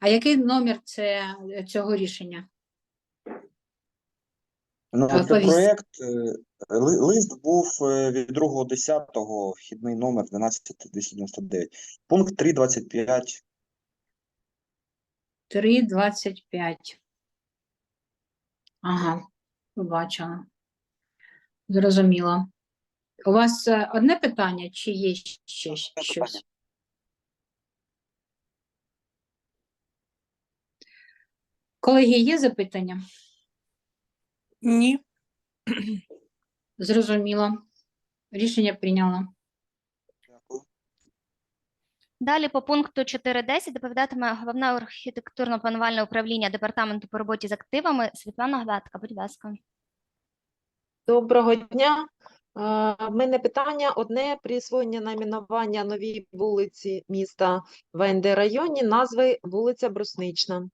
А який номер це, цього рішення? Ну, А, це проєкт, е, лист був е, від 2.10, вхідний номер 12299. Пункт 3.25. 3,25. Ага, побачила. Зрозуміла. У вас е, одне питання, чи є ще щось? Колеги, є запитання? Ні. Зрозуміло. Рішення прийняла. Далі по пункту 4.10 доповідатиме головне архітектурно-планувальне управління Департаменту по роботі з активами Світлана Гладка. Будь ласка. Доброго дня. Е, В мене питання одне присвоєння найменування новій вулиці міста в НД районі назви вулиця Бруснична.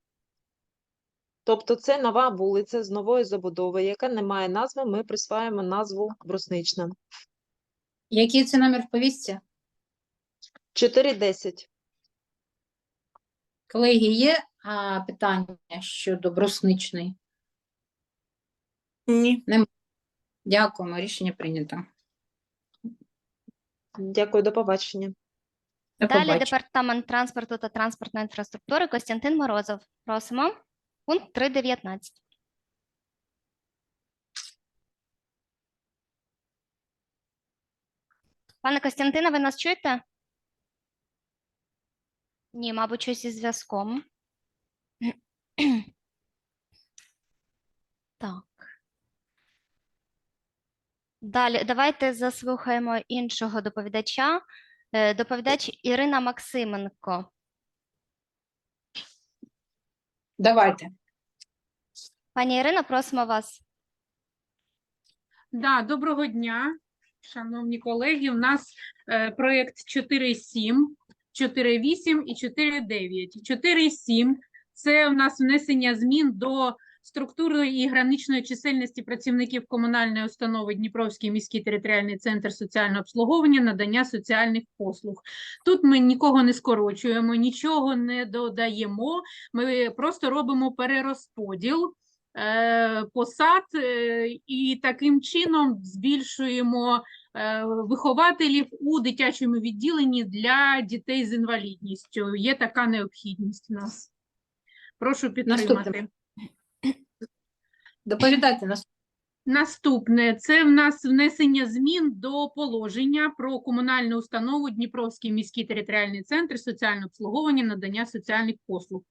Тобто це нова вулиця з нової забудови, яка не має назви, ми присваємо назву Бруснична. Який це номер в повістці? 4.10. Колеги, є а, питання щодо брусничної? Ні. Немає. Дякуємо, рішення прийнято. Дякую, до побачення. До Далі побачення. Департамент транспорту та транспортної інфраструктури Костянтин Морозов. Просимо. Пункт 3.19. Пане Костянтине, ви нас чуєте? Ні, мабуть, щось із зв'язком. Так. Далі, давайте заслухаємо іншого доповідача. Е, Доповідач Ірина Максименко. Давайте. Пані Ірино, просимо вас. Да, доброго дня, шановні колеги. У нас е, проєкт 4.7, 4.8 і 4.9. 4.7 – це у нас внесення змін до структури і граничної чисельності працівників комунальної установи Дніпровський міський територіальний центр соціального обслуговування, надання соціальних послуг. Тут ми нікого не скорочуємо, нічого не додаємо, ми просто робимо перерозподіл посад е, і таким чином збільшуємо е, вихователів у дитячому відділенні для дітей з інвалідністю. Є така необхідність у нас. Прошу підтримати. Доповідайте нас. Наступне це в нас внесення змін до положення про комунальну установу Дніпровський міський територіальний центр соціального обслуговування надання соціальних послуг.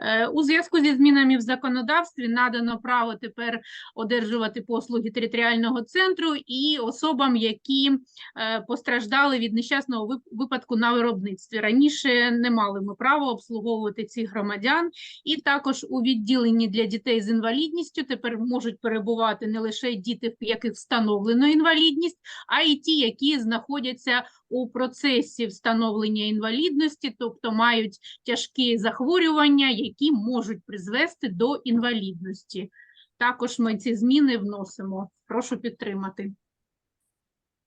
Е, У зв'язку зі змінами в законодавстві надано право тепер одержувати послуги територіального центру і особам, які е, постраждали від нещасного випадку на виробництві. Раніше не мали ми права обслуговувати цих громадян, і також у відділенні для дітей з інвалідністю тепер можуть перебувати не лише діти, в яких встановлено інвалідність, а й ті, які знаходяться у процесі встановлення інвалідності, тобто мають тяжкі захворювання, які можуть призвести до інвалідності. Також ми ці зміни вносимо. Прошу підтримати.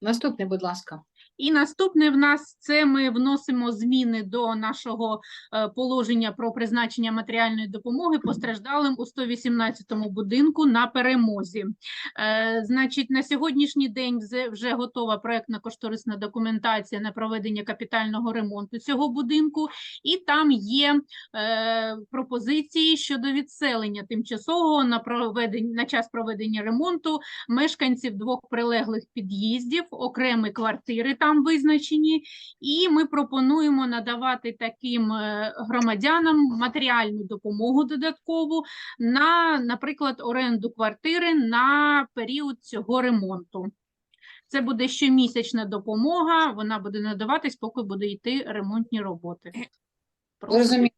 Наступне, будь ласка. І наступне в нас це ми вносимо зміни до нашого е, положення про призначення матеріальної допомоги постраждалим у 118-му будинку на перемозі. Е, Значить, на сьогоднішній день вже- готова проектна кошторисна документація на проведення капітального ремонту цього будинку, і там є е, пропозиції щодо відселення тимчасового на проведення на час проведення ремонту мешканців двох прилеглих під'їздів, окремі квартири там визначені, і ми пропонуємо надавати таким е, громадянам матеріальну допомогу додаткову на, наприклад, оренду квартири на період цього ремонту. Це буде щомісячна допомога, вона буде надаватись, поки буде йти ремонтні роботи. Зрозуміло.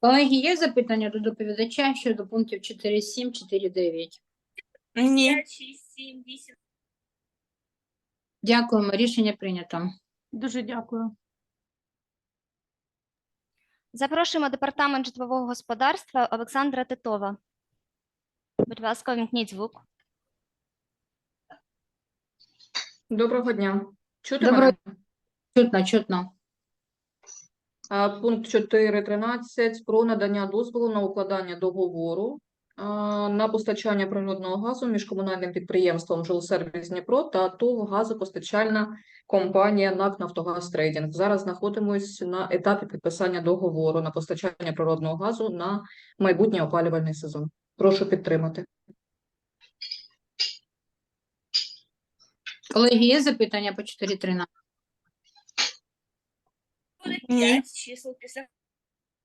Колеги, є запитання до доповідача щодо пунктів 4.7, 4.9? Ні. Дякуємо, рішення прийнято. Дуже дякую. Запрошуємо департамент житлового господарства Олександра Титова. Будь ласка, вімкніть звук. Доброго дня. Чути Доброго мене? Чутно, чутно. А, Пункт 4.13 про надання дозволу на укладання договору на постачання природного газу між комунальним підприємством «Жилсервіс Дніпро» та ТОВ «Газопостачальна компанія НАК «Нафтогаз Трейдинг». Зараз знаходимося на етапі підписання договору на постачання природного газу на майбутній опалювальний сезон. Прошу підтримати. Колеги, є запитання по 4.13? Ні.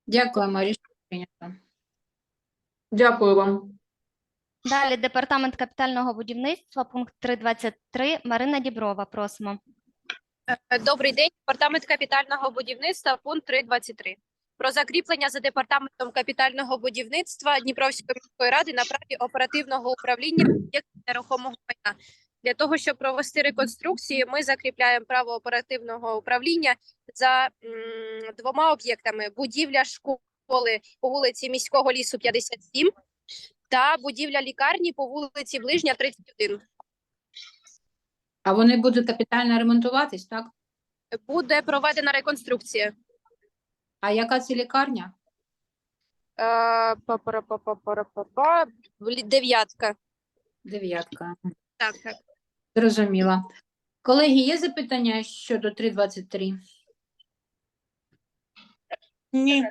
Дякуємо, рішення прийнято. Дякую вам. Далі департамент капітального будівництва, пункт 3.23. Марина Діброва, просимо. Е, Добрий день, департамент капітального будівництва, пункт 3.23. Про закріплення за департаментом капітального будівництва Дніпровської міської ради на праві оперативного управління об'єктів нерухомого майна. Для того, щоб провести реконструкцію, ми закріпляємо право оперативного управління за м, двома об'єктами: будівля школи по вулиці міського лісу 57 та будівля лікарні по вулиці Ближня 31. А вони будуть капітально ремонтуватись, так? Буде проведена реконструкція. А яка це лікарня? Е. Дев'ятка. Дев'ятка. Так, так. Зрозуміла. Колеги, є запитання щодо 3.23? Ні.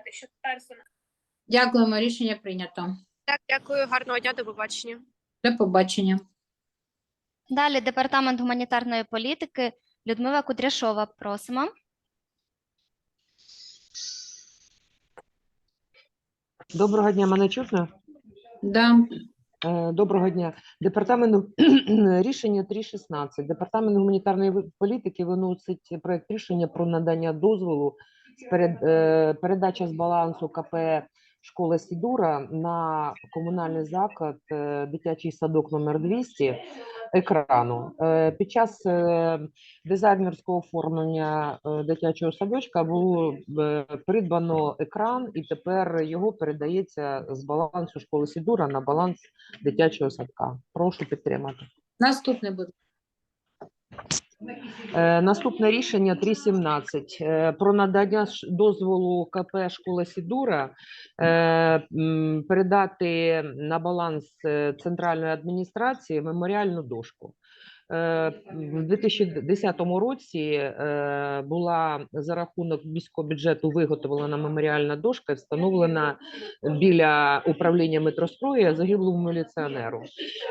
Дякуємо, рішення прийнято. Так, дякую, гарного дня, до побачення. До побачення. Далі департамент гуманітарної політики. Людмила Кудряшова, просимо. Доброго дня, мене чутно? Да. Е, Доброго дня. Департамент рішення 3.16. Департамент гуманітарної політики виносить проект рішення про надання дозволу передача з балансу КП школа Сідура на комунальний заклад е, дитячий садок номер 200 екрану. Е, Під час е, дизайнерського оформлення е, дитячого садочка було е, придбано екран, і тепер його передається з балансу школи Сідура на баланс дитячого садка. Прошу підтримати. Наступне буде. Е, Наступне рішення 3.17 е, про надання дозволу КП школа Сідура е, передати на баланс центральної адміністрації меморіальну дошку. Е, В 2010 році е, була за рахунок міського бюджету виготовлена меморіальна дошка і встановлена біля управління метрострою загиблому міліціонеру.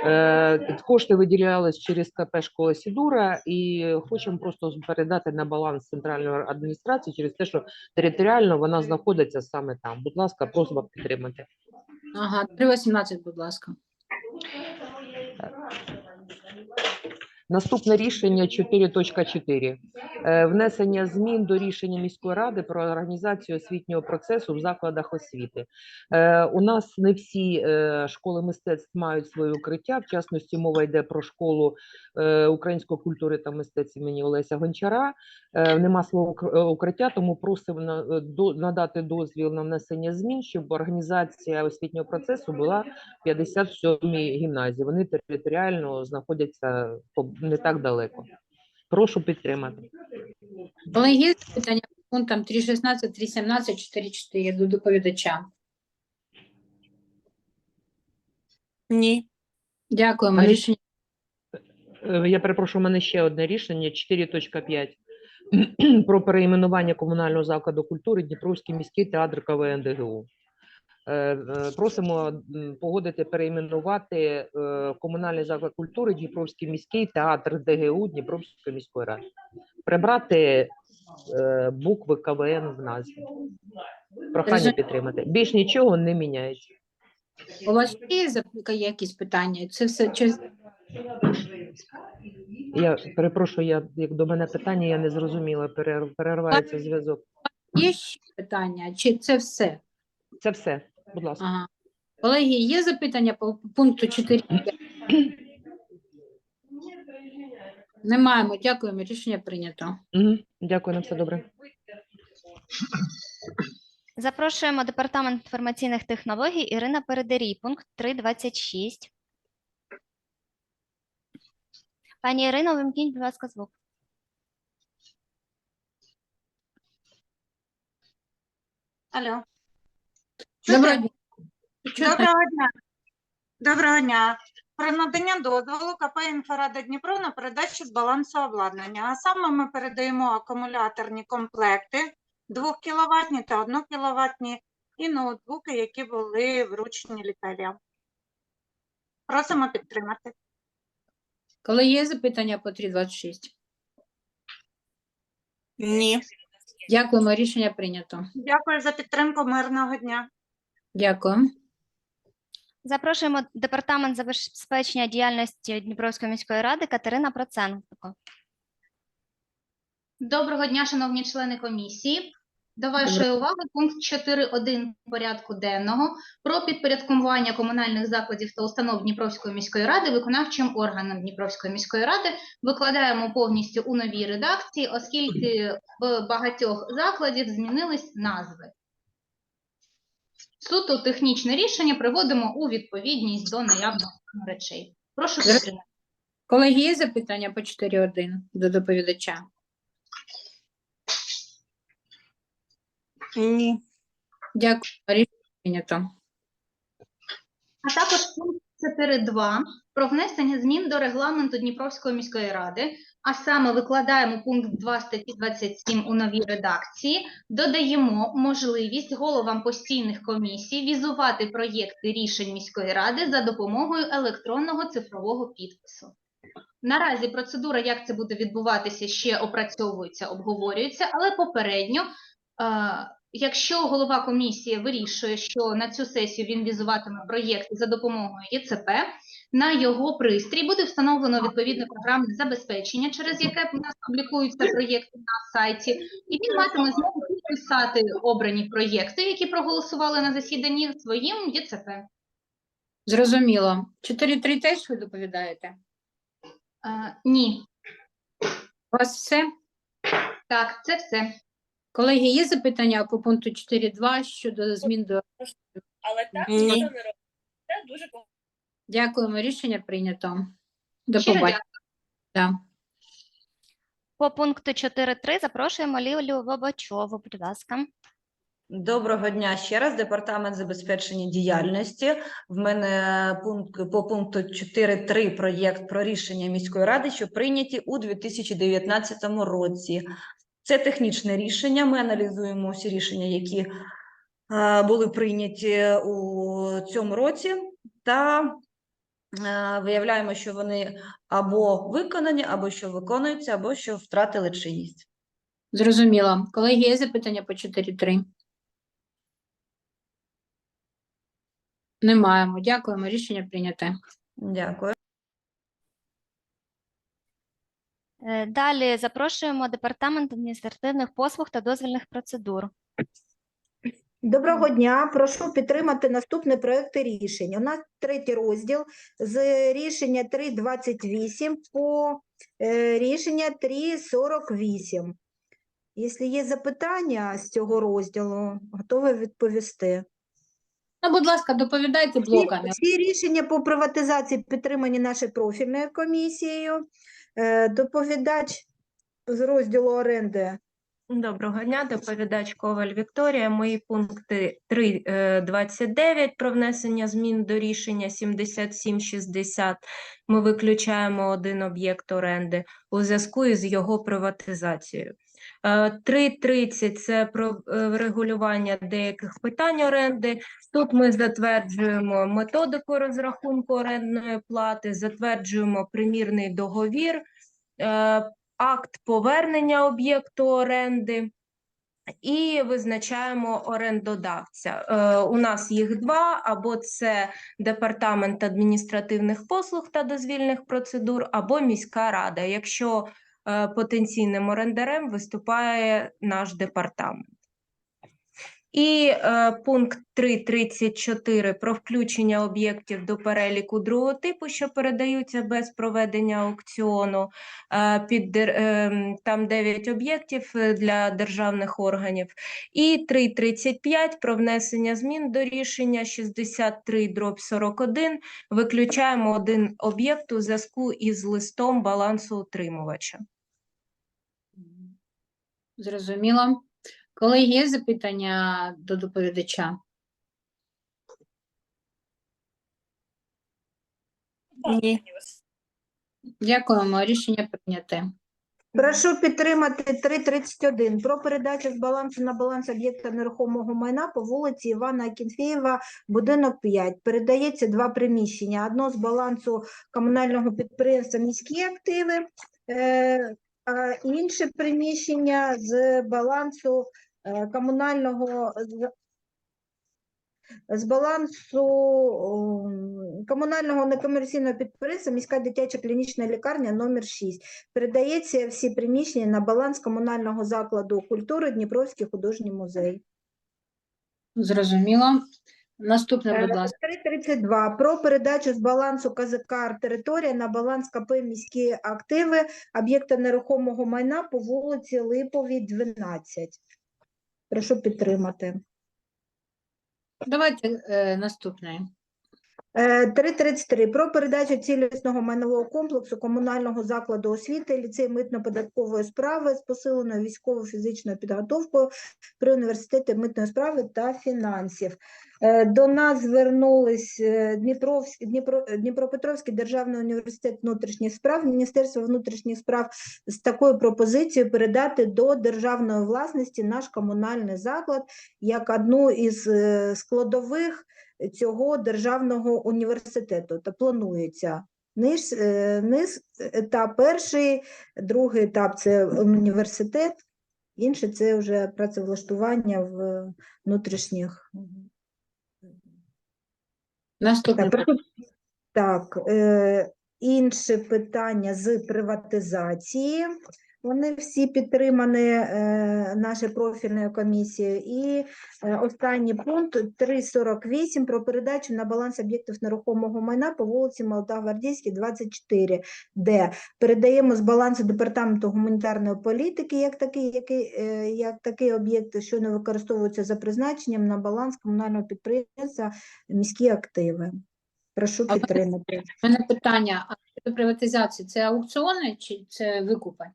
Е, Кошти виділялись через КП школа Сідура, і хочемо просто передати на баланс центральної адміністрації через те, що територіально вона знаходиться саме там. Будь ласка, просьба підтримати. Ага, 3.18, будь ласка. Наступне рішення 4.4. Е, Внесення змін до рішення міської ради про організацію освітнього процесу в закладах освіти. Е, У нас не всі е, школи мистецтв мають своє укриття. В частності мова йде про школу української культури та мистецтв імені Олеся Гончара. Нема свого укр- укриття, тому просимо надати дозвіл на внесення змін, щоб організація освітнього процесу була в 57-й гімназії. Вони територіально знаходяться по- не так далеко. Прошу підтримати. Колеги, є запитання по пунктам 3.16, 3.17, 4.4 до доповідача? Ні. Дякуємо, Але- рішення. Е, Я перепрошую, у мене ще одне рішення 4.5 про перейменування комунального закладу культури Дніпровський міський театр КВН ДГУ. Е, е, Просимо погодити перейменувати е, комунальний заклад культури Дніпровський міський театр ДГУ Дніпровської міської ради. Прибрати букви КВН в назві. Прохання підтримати. Більш нічого не міняється. У вас є якісь питання? Це все через Я перепрошую, я як до мене питання, я не зрозуміла. перер- Перервається зв'язок. є ще питання? Чи це все? Це все. Будь ласка. Ага. Колеги, є запитання по пункту 4? Не маємо. Дякуємо. Рішення прийнято. Угу. Дякую, на все добре. Запрошуємо департамент інформаційних технологій Ірина Передерій, пункт 3.26. Пані Ірино, вимкніть, будь ласка, звук. Алло. Доброго дня. Доброго дня. Доброго дня. Про надання дозволу КП «Інфорада Дніпро» на передачу з балансу обладнання. А саме ми передаємо акумуляторні комплекти 2 кВт та 1 кВт і ноутбуки, які були вручені лікарям. Просимо підтримати. Коли є запитання по 326? Ні. Дякуємо, рішення прийнято. Дякую за підтримку. Мирного дня. Дякую. Запрошуємо департамент забезпечення діяльності Дніпровської міської ради Катерина Проценко. Доброго дня, шановні члени комісії. До вашої уваги пункт 4.1 порядку денного про підпорядкування комунальних закладів та установ Дніпровської міської ради виконавчим органам Дніпровської міської ради викладаємо повністю у новій редакції, оскільки в багатьох закладів змінились назви. Суто технічне рішення приводимо у відповідність до наявних речей. Прошу підтримати. Колеги, є запитання по 4.1 до доповідача? Ні. Дякую, рішення прийнято. А також пункт 4.2 про внесення змін до регламенту Дніпровської міської ради, а саме викладаємо пункт 2 статті 27 у новій редакції, додаємо можливість головам постійних комісій візувати проєкти рішень міської ради за допомогою електронного цифрового підпису. Наразі процедура, як це буде відбуватися, ще опрацьовується, обговорюється, але попередньо е, Якщо голова комісії вирішує, що на цю сесію він візуватиме проєкт за допомогою ЄЦП, на його пристрій буде встановлено відповідне програмне забезпечення, через яке у нас публікуються проєкти на сайті, і він матиме змогу підписати обрані проєкти, які проголосували на засіданні своїм ЄЦП. Зрозуміло. 4.3 теж ви доповідаєте? Е, ні, У вас все? так, це все. Колеги, є запитання по пункту 4.2 щодо змін до... Але так ніхто не робить. Це дуже погано. Дякуємо, рішення прийнято. До Щиро побачення. Да. По пункту 4.3 запрошуємо Лілю Лобачову, будь ласка. Доброго дня ще раз. Департамент забезпечення діяльності. В мене пункт по пункту 4.3 проєкт про рішення міської ради, що прийняті у 2019 році. Це технічне рішення. Ми аналізуємо всі рішення, які е, були прийняті у цьому році, та е, виявляємо, що вони або виконані, або що виконуються, або що втратили чинність. Зрозуміло. Колеги, є запитання по 4.3? Не маємо. Дякуємо, рішення прийняте. Дякую. Е, Далі запрошуємо департамент адміністративних послуг та дозвільних процедур. Доброго дня. Прошу підтримати наступні проекти рішень. У нас третій розділ з рішення 3.28 по е, рішення 3.48. Якщо є запитання з цього розділу, готова відповісти. Ну, будь ласка, доповідайте блоками. Всі, всі рішення по приватизації підтримані нашою профільною комісією. Е, Доповідач з розділу оренди Доброго дня, доповідач Коваль Вікторія. Мої пункти 3.29 про внесення змін до рішення 7760. Ми виключаємо один об'єкт оренди у зв'язку із його приватизацією. Е, 3.30 – це про е, регулювання деяких питань оренди. Тут ми затверджуємо методику розрахунку орендної плати, затверджуємо примірний договір, е, акт повернення об'єкту оренди і визначаємо орендодавця. Е, у нас їх два: або це департамент адміністративних послуг та дозвільних процедур, або міська рада, якщо е, потенційним орендарем виступає наш департамент. І е, пункт 3.34 про включення об'єктів до переліку другого типу, що передаються без проведення аукціону. Е, під, ем, там 9 об'єктів е, для державних органів. І 3.35 про внесення змін до рішення 63 дроб 41. Виключаємо один об'єкт у зв'язку із листом балансу утримувача. Зрозуміло. Колеги, є запитання до доповідача? Ні. Дякуємо. Рішення прийняте. Прошу підтримати 3.31 про передачу з балансу на баланс об'єкта нерухомого майна по вулиці Івана Акінфєєва, будинок 5. Передається два приміщення. Одно з балансу комунального підприємства «Міські активи», е, інше приміщення з балансу е, комунального з балансу комунального некомерційного підприємства міська дитяча клінічна лікарня номер 6. Передається всі приміщення на баланс комунального закладу культури Дніпровський художній музей. Зрозуміло. Наступне, будь Е, ласка. 332 про передачу з балансу КЗК територія на баланс КП міські активи об'єкта нерухомого майна по вулиці Липовій, 12. Прошу підтримати. Давайте е, наступне. Е, 3.33 про передачу цілісного майнового комплексу комунального закладу освіти ліцей митно-податкової справи з посиленою військово-фізичною підготовкою при університеті митної справи та фінансів. Е, До нас звернулись е, Дніпровський, Дніпро, Дніпропетровський державний університет внутрішніх справ, Міністерство внутрішніх справ з такою пропозицією передати до державної власності наш комунальний заклад як одну із е, складових цього державного університету. Та планується низ, низ етап перший, другий етап це університет, інший це вже працевлаштування в внутрішніх. Наступне. Так, так е, інше питання з приватизації. Вони всі підтримані е, нашою профільною комісією. І е, останній пункт 3.48 про передачу на баланс об'єктів нерухомого майна по вулиці Молодогвардійській, 24, де передаємо з балансу департаменту гуманітарної політики як такий, який, е, як такий об'єкт, що не використовується за призначенням на баланс комунального підприємства міські активи. Прошу підтримати. У мене питання: а щодо приватизації це аукціони чи це викупи?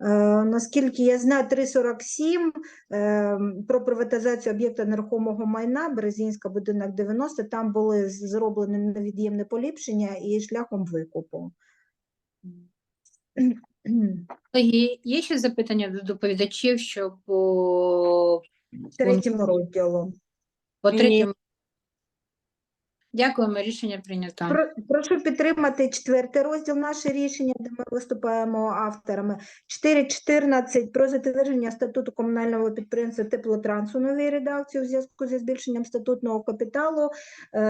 Е, Наскільки я знаю, 347 е, про приватизацію об'єкта нерухомого майна, Березінська, будинок 90, там були зроблені невід'ємне поліпшення і шляхом викупу. Є ще запитання до доповідачів, що по, Третьому розділу. по третьому? Дякуємо, рішення прийнято. Про- Прошу підтримати четвертий розділ наше рішення, де ми виступаємо авторами. 4.14 про затвердження статуту комунального підприємства Теплотранс у новій редакції у зв'язку зі збільшенням статутного капіталу. Е,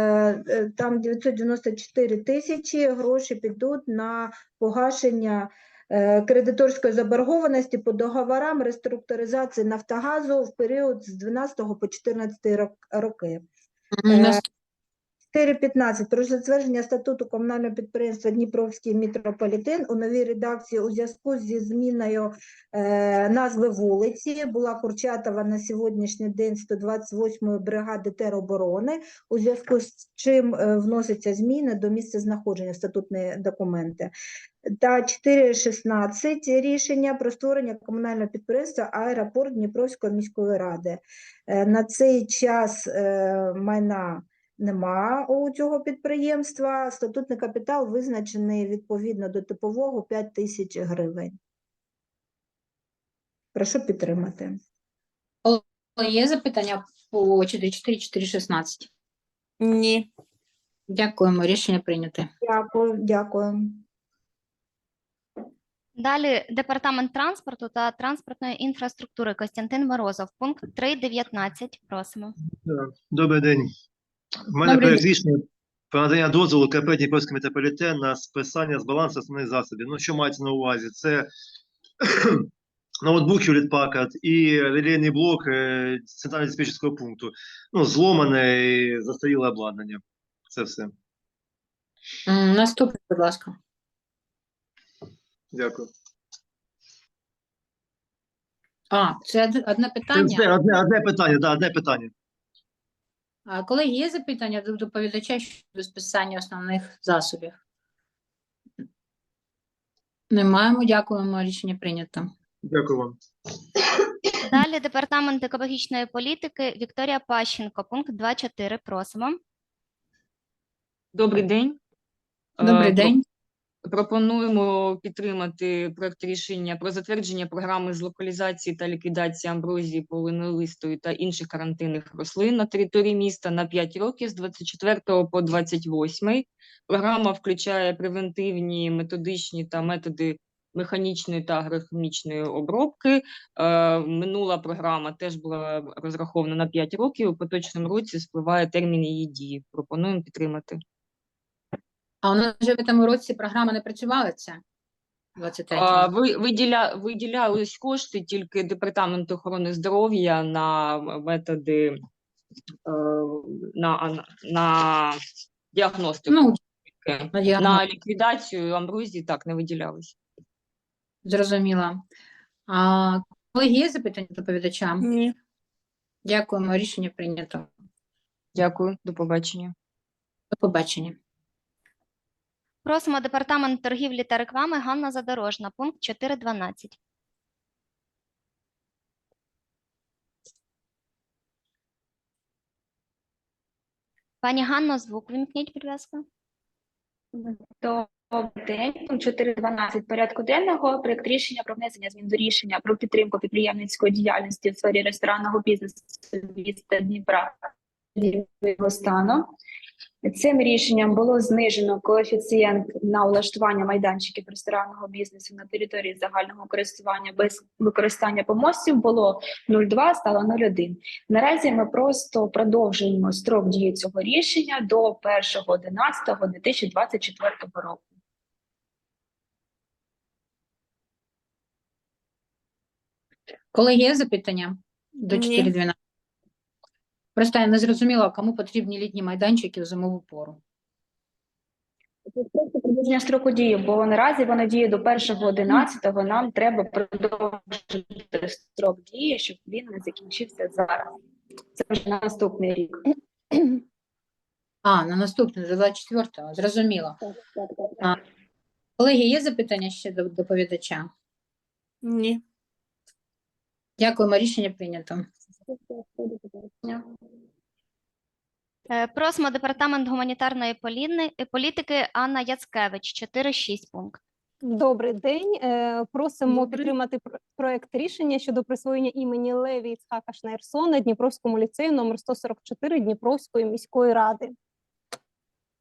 е, Там 994 тисячі гроші підуть на погашення е, кредиторської заборгованості по договорам реструктуризації Нафтогазу в період з 12 по 14 рок- роки. Е, 4.15 про затвердження статуту комунального підприємства Дніпровський метрополітен у новій редакції у зв'язку зі зміною е, назви вулиці була Курчатова на сьогоднішній день 128-ї бригади тероборони, у зв'язку з чим е, вносяться зміни до місця знаходження статутні документи. Та 4.16 рішення про створення комунального підприємства аеропорт Дніпровської міської ради. Е, На цей час е, майна нема у цього підприємства. Статутний капітал визначений відповідно до типового 5 тисяч гривень. Прошу підтримати. Є запитання по 4.4.4.16? Ні. Дякуємо, рішення прийнято. Дякую, дякую. Далі департамент транспорту та транспортної інфраструктури Костянтин Морозов. Пункт 3.19. Просимо. Добрий день. В мене Добрий проект рішення про надання дозволу КП Дніпровський метрополітен на списання з балансу основних засобів. Ну, що мається на увазі? Це ноутбук Hewlett Packard і релейний блок е, центрального диспетчерського пункту. Ну, зломане і застаріле обладнання. Це все. М, Наступне, будь ласка. Дякую. А, це од- одне Це питання. одне, одне питання, да, одне питання. А, Колеги, є запитання до доповідача щодо списання основних засобів? Не маємо, дякуємо, рішення прийнято. Дякую вам. Далі департамент екологічної політики Вікторія Пащенко, пункт 2.4. Просимо. Добрий день. Добрий Е, день. Пропонуємо підтримати проект рішення про затвердження програми з локалізації та ліквідації амброзії, полинолистої та інших карантинних рослин на території міста на 5 років з 24 по 28. Програма включає превентивні, методичні та методи механічної та агрохімічної обробки. Е, Минула програма теж була розрахована на 5 років. У поточному році спливає термін її дії. Пропонуємо підтримати. А у нас вже в цьому році програма не працювала ця? 23 А, ви, виділя, виділялись кошти тільки Департаменту охорони здоров'я на методи е, на, на діагностику. Ну, на на ліквідацію амброзії так не виділялись. Зрозуміла. А колеги, є запитання до доповідача? Ні. Дякуємо, рішення прийнято. Дякую, до побачення. До побачення. Просимо департамент торгівлі та реклами Ганна Задорожна, пункт 4.12. Пані Ганно, звук вимкніть, будь ласка. Добрий день. Пункт 4.12 порядку денного. Проект рішення про внесення змін до рішення про підтримку підприємницької діяльності в сфері ресторанного бізнесу міста Дніпра його стану. Цим рішенням було знижено коефіцієнт на влаштування майданчиків ресторанного бізнесу на території загального користування без використання помостів було 0,2, стало 0,1. Наразі ми просто продовжуємо строк дії цього рішення до 1.11.2024 року. Колеги, є запитання до Ні. 4.12? Просто я не зрозуміла, кому потрібні літні майданчики в зимову пору. Це продовження строку дії, бо наразі воно діє до 1.11, нам треба продовжити строк дії, щоб він не закінчився зараз. Це вже на наступний рік. А, на наступне, до 24-го, зрозуміло. А, колеги, є запитання ще до доповідача? Ні. Дякуємо, рішення прийнято. Е, Просимо департамент гуманітарної е, політики Анна Яцкевич, 4.6 пункт. Добрий день. Просимо Просимо підтримати проект рішення щодо присвоєння імені Леві Іцхака Шнайрсона Дніпровському ліцею номер 144 Дніпровської міської ради.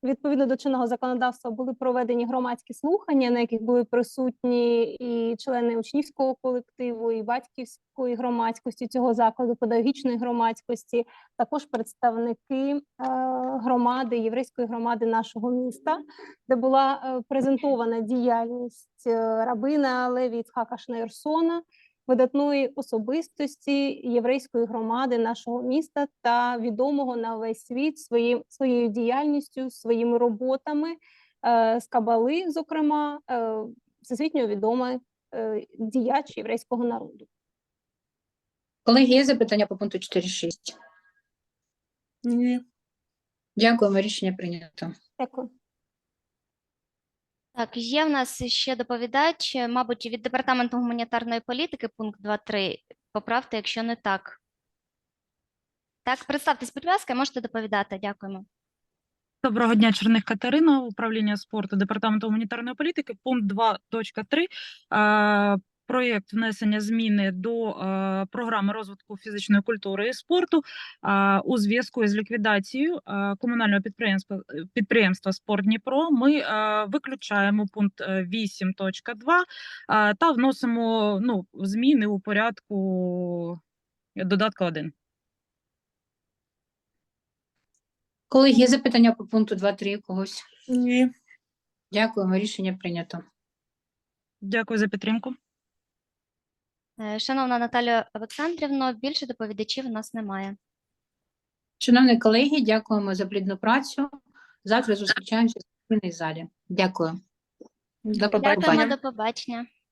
Відповідно до чинного законодавства були проведені громадські слухання, на яких були присутні і члени учнівського колективу, і батьківської громадськості цього закладу, педагогічної громадськості, також представники е, громади, єврейської громади нашого міста, де була е, презентована діяльність е, рабина Леві Іцхака Шнейрсона, видатної особистості єврейської громади нашого міста та відомого на весь світ своїм своєю діяльністю, своїми роботами е, з Кабали, зокрема, е, всесвітньо відомий е, діяч єврейського народу. Колеги, є запитання по пункту 4.6? Ні. Дякуємо, рішення прийнято. Дякую. Так, є в нас ще доповідач, е, мабуть, від департаменту гуманітарної політики, пункт 2.3. Поправте, якщо не так. Так, представтесь, будь ласка, можете доповідати. Дякуємо. Доброго дня, Черних Катерина, управління спорту Департаменту гуманітарної політики. Пункт 2.3. Е, Проєкт внесення зміни до е, програми розвитку фізичної культури і спорту е, у зв'язку із ліквідацією е, комунального підприємства підприємства Спорт Дніпро. Ми е, виключаємо пункт е, 8.2 е, та вносимо ну, зміни у порядку додатку 1. Колеги, є запитання по пункту 2.3 у когось? Ні. Дякуємо, рішення прийнято. Дякую за підтримку. Е, Шановна Наталія Олександрівна, більше доповідачів у нас немає. Шановні колеги, дякуємо за плідну працю. Завтра зустрічаємося в залі. Дякую. До Дякуємо, до побачення.